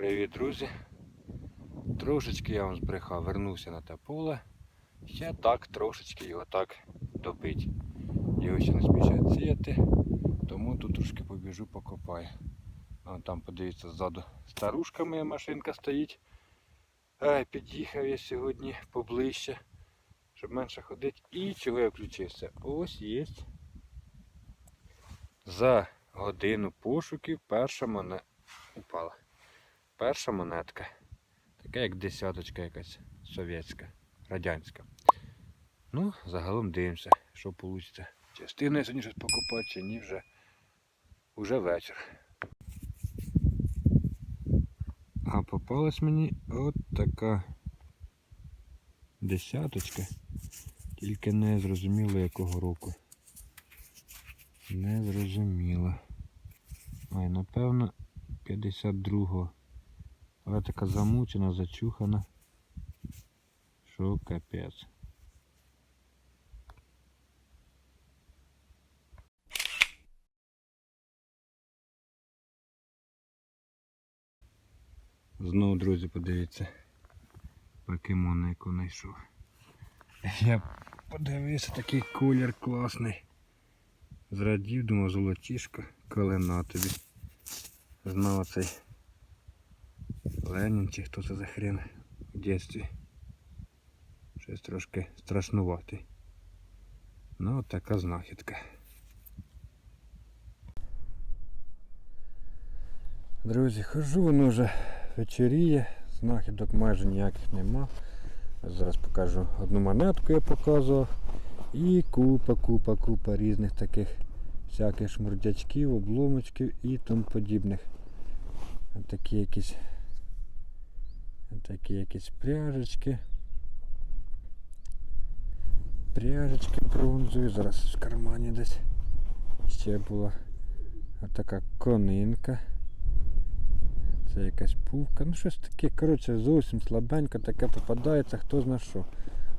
Привіт, друзі. Трошечки я вам збрехав, вернувся на те поле. Ще так трошечки його так добить. Його ще не спішать сіяти, тому тут трошки побіжу покопаю. А там подивіться ззаду старушка моя машинка стоїть. Ай, під'їхав я сьогодні поближче, щоб менше ходити. І чого я включився? Ось є. За годину пошуків перша мене упала. Перша монетка. Така як десяточка якась совєтська, радянська. Ну, загалом дивимося, що вийде. Чи встигну сьогодні щось покупати, чи ні вже. Уже вечір. А попалась мені от така десяточка. Тільки не зрозуміло якого року. Не зрозуміло. Ай, напевно, 52-го. Але така замучена, зачухана. Що капець. Знову, друзі, подивіться. Покемон, яку знайшов. Я подивився, такий колір класний. Зрадів, думав, золотішко, калина тобі. Знав цей Ленін хто це за хрен в дитинстві. Щось трошки страшнуватий. Ну, така знахідка. Друзі, хожу, воно вже вечеріє, знахідок майже ніяких нема. Зараз покажу одну монетку я показував. І купа, купа, купа різних таких всяких шмурдячків, обломочків і тому подібних. Такі якісь такі якісь пряжечки. Пряжечки бронзові. Зараз в кармані десь ще була така конинка. Це якась пувка. Ну щось таке, коротше, зовсім слабенько таке попадається, хто зна що.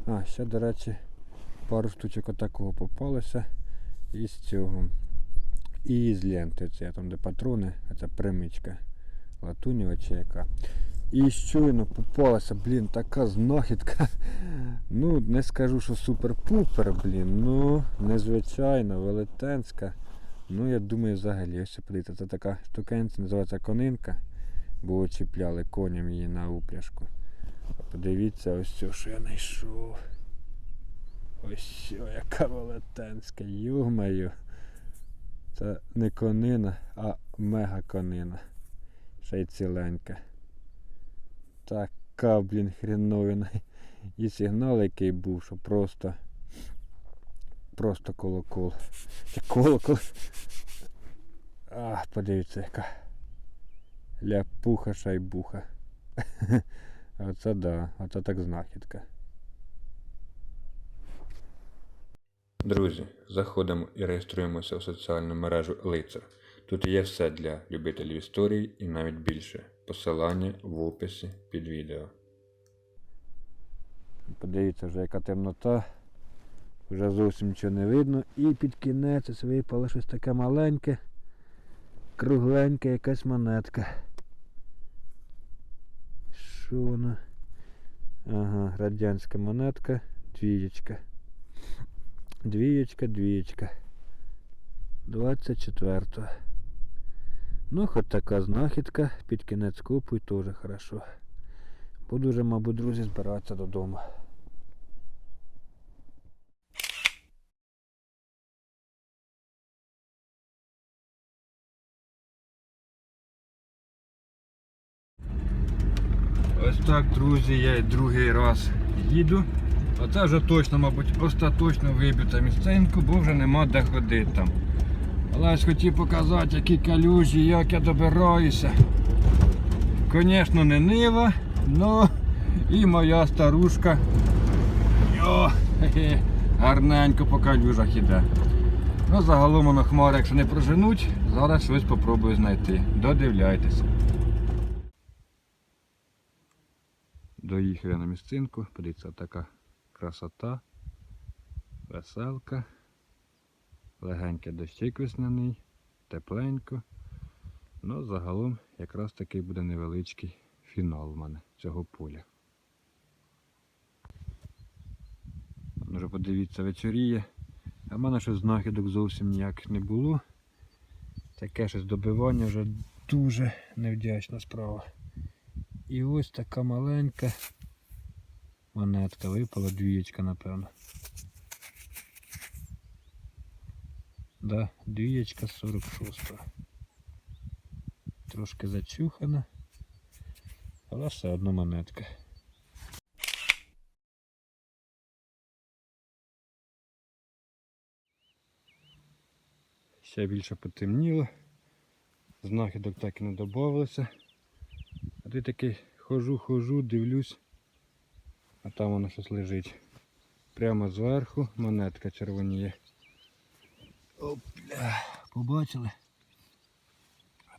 А, ще, до речі, пару штучок отакого попалося із цього. І з ленти, це там де патрони, це примичка латунєва яка. І щойно попалася, блін, така знахідка. Ну, не скажу, що супер-пупер, блін, ну, незвичайна, велетенська. Ну, я думаю, взагалі, ось подивіться, це така штукенця, називається конинка, бо чіпляли коням її на упряжку. Подивіться, ось це, що я знайшов. Ось що, яка велетенська, юмаю. Це не конина, а мега-конина. Ще й ціленька. Така, блін, хреновина. І сигнал, який був, що просто. Просто колокол. Колокол. А, подивіться, яка. Ляпуха шайбуха. Оце да, оце так знахідка. Друзі, заходимо і реєструємося в соціальну мережу Лицар. Тут є все для любителів історії і навіть більше. Посилання в описі під відео. Подивіться вже яка темнота. Вже зовсім нічого не видно. І під кінець ось випало щось таке маленьке, кругленьке якась монетка. Що воно? Ага, радянська монетка, двієчка. Двієчка, двієчка. 24. Ну, хоч така знахідка, під кінець купу і теж хорошо. Буду вже, мабуть, друзі, збиратися додому. Ось так, друзі, я і другий раз їду. Оце вже точно, мабуть, остаточно вибита місценьку, бо вже нема де ходити там. Але ж хотів показати, які калюжі, як я добираюся. Звісно, не нива, але і моя старушка. Йо, хе-хе, гарненько по калюжах іде. Ну, загалом воно хмари, якщо не проженуть, зараз щось спробую знайти. Додивляйтеся. Доїхав я на місцинку, подивіться, така красота, веселка, легенький дощик весняний, тепленько. Ну, загалом, якраз такий буде невеличкий фінал у мене цього поля. Може подивіться, вечоріє. А в мене щось знахідок зовсім ніяких не було. Таке щось добивання вже дуже невдячна справа. І ось така маленька монетка випала, двієчка, напевно. Да, двієчка 46. Трошки зачухана, але все одно монетка. Ще більше потемніло. Знахідок так і не додавалося. А ти такий хожу, хожу, дивлюсь, а там воно щось лежить. Прямо зверху монетка червоніє. Опля, побачили?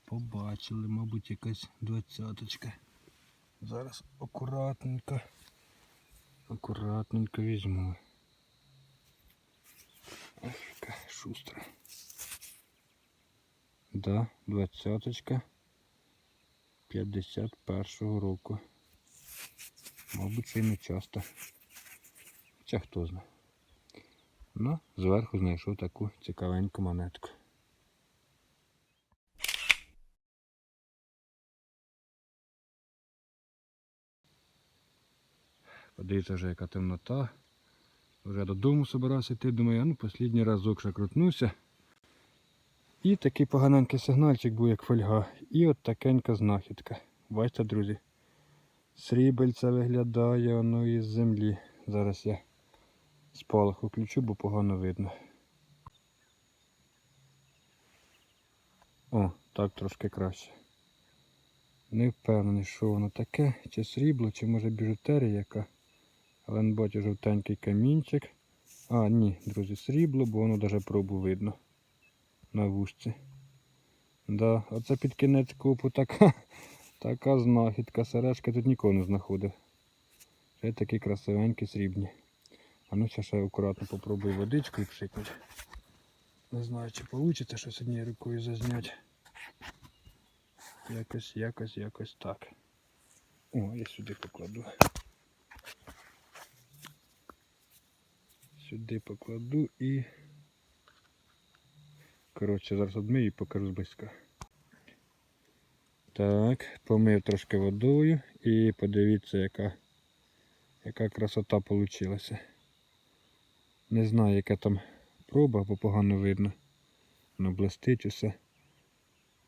Побачили, мабуть, якась двадцяточка. Зараз акуратненько, акуратненько візьму. Яка шустра. Да, двадцяточка 51-го року. Мабуть, це не часто. Хоча хто знає. Ну, зверху знайшов таку цікавеньку монетку. Подивіться вже яка темнота. Вже додому собирався йти, думаю, ну останній разок ще. І такий поганенький сигнальчик був, як фольга. І от такенька знахідка. Бачите, друзі? Срібельце виглядає воно із землі. Зараз я спалах включу, бо погано видно. О, так трошки краще. Не впевнений, що воно таке, чи срібло, чи може біжутерія яка. Але не бачу жовтенький камінчик. А, ні, друзі, срібло, бо воно навіть пробу видно на вушці. Да, оце під кінець купу така, така знахідка. Сережка тут нікого не знаходив. Ще такі красивенькі срібні. А ну ще ще акуратно попробую водичкою пшикнути. Не знаю, чи вийде щось однією рукою зазняти. Якось, якось, якось так. О, я сюди покладу. Сюди покладу і... Коротше, зараз одмию і покажу зблизька. Так, помив трошки водою і подивіться, яка, яка красота вийшла. Не знаю, яка там проба, бо погано видно. Воно блистить усе.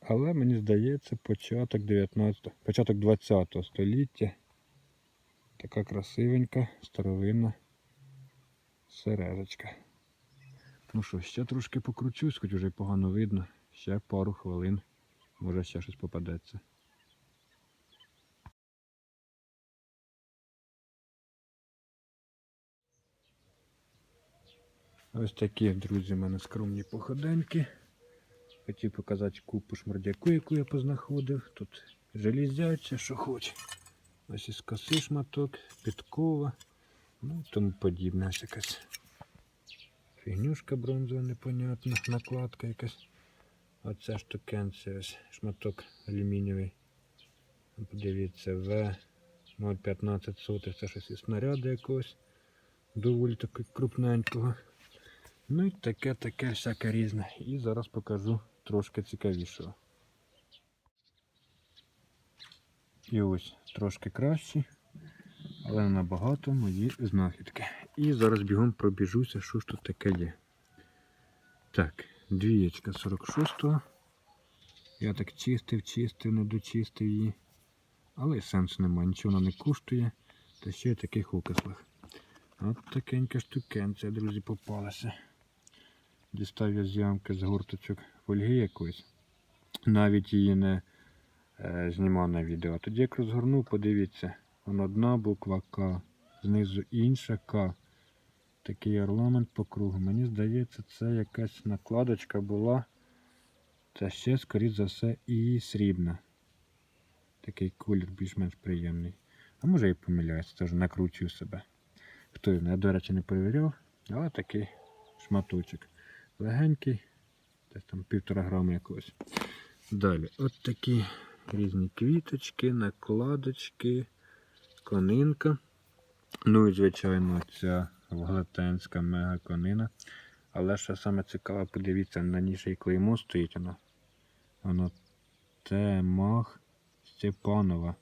Але мені здається, початок 19, початок 20 століття. Така красивенька, старовинна сережечка. Ну що, ще трошки покручусь, хоч вже й погано видно. Ще пару хвилин. Може ще щось попадеться. Ось такі, друзі, в мене скромні походеньки. Хотів показати купу шмардяку, яку я познаходив. Тут железяче, що хоче. Ось із коси шматок, підкова, ну тому подібне. Ось якась фігнюшка бронзова непонятна, накладка якась. Оце штукенце, ось шматок алюмінієвий. Подивіться, В 0,15 сотих, це щось із снаряду якогось. Доволі таки крупненького. Ну і таке, таке всяке різне. І зараз покажу трошки цікавішого. І ось трошки кращі, але набагато мої знахідки. І зараз бігом пробіжуся, що ж тут таке є. Так, двієчка 46-го. Я так чистив, чистив, не дочистив її. Але сенсу немає, нічого вона не коштує. Та ще й таких окислах. От такенька штукенця, друзі, попалася. Дістав я з ямки з гурточок фольги якоїсь. Навіть її не е, знімав на відео. Тоді як розгорнув, подивіться, вон одна буква К, знизу інша К. Такий орнамент по кругу. Мені здається, це якась накладочка була. Та ще, скоріш за все, і срібна. Такий колір більш-менш приємний. А може і помиляюся, теж накручую себе. Хто я, до речі, не перевіряв, але такий шматочок. Легенький, десь там півтора грама якогось. Далі, от такі різні квіточки, накладочки, конинка. Ну і, звичайно, ця вглетенська мега конина. Але що саме цікаве, подивіться, на ній ще клеймо стоїть воно. Воно Темах Степанова.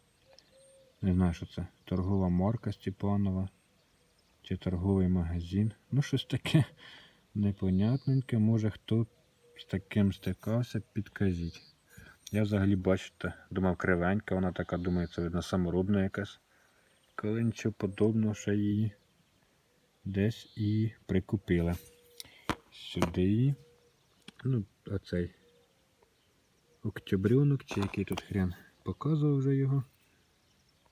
Не знаю, що це. Торгова марка Степанова. Чи торговий магазин. Ну, щось таке непонятненьке. Може хто з таким стикався, підкажіть. Я взагалі, бачите, думав кривенька, вона така, думаю, це видно саморобна якась. Коли нічого подобного, ще її десь і прикупили. Сюди її. Ну, оцей октябрюнок, чи який тут хрен. Показував вже його.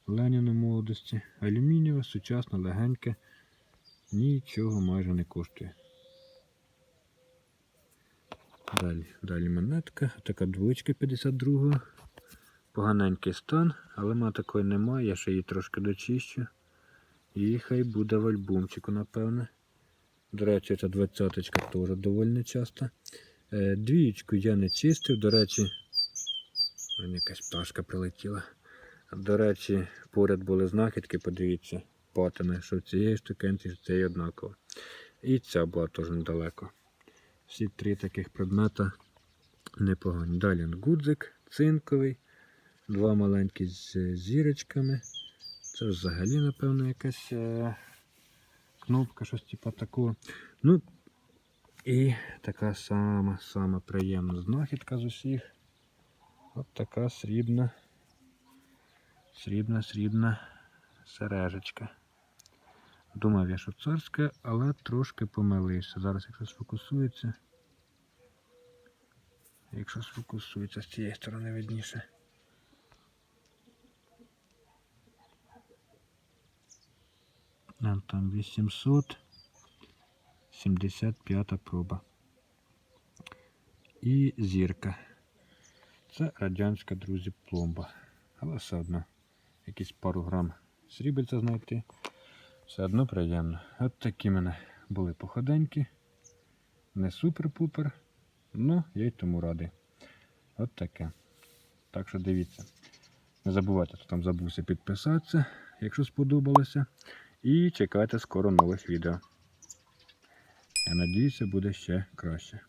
Леніна молодості. Алюмінієва, сучасна, легенька. Нічого майже не коштує. Далі, далі монетка. Така двоєчка 52. Поганенький стан, але мене такої немає, я ще її трошки дочищу. І хай буде в альбомчику, напевне. До речі, ця двадцяточка теж доволі часто. Е, Двієчку я не чистив, до речі, у мене якась пташка прилетіла. До речі, поряд були знахідки, подивіться, патини, що в цієї штукенці, що цієї однаково. І ця була теж недалеко. Всі три таких предмета непогані. Далі гудзик цинковий, два маленькі з зірочками. Це взагалі, напевно, якась е, кнопка, щось типу такого. Ну, і така сама сама приємна знахідка з усіх. От така срібна, срібна, срібна сережечка. Думав я, що царська, але трошки помилився. Зараз, якщо сфокусується. Якщо сфокусується з цієї сторони видніше. Там 875 проба. І зірка. Це радянська, друзі, пломба. Але все одно якісь пару грам срібельця знайти. Все одно приємно. От такі в мене були походеньки. Не супер-пупер. Ну, я й тому радий. От таке. Так що дивіться. Не забувайте, хто там забувся підписатися, якщо сподобалося. І чекайте скоро нових відео. Я надіюся, буде ще краще.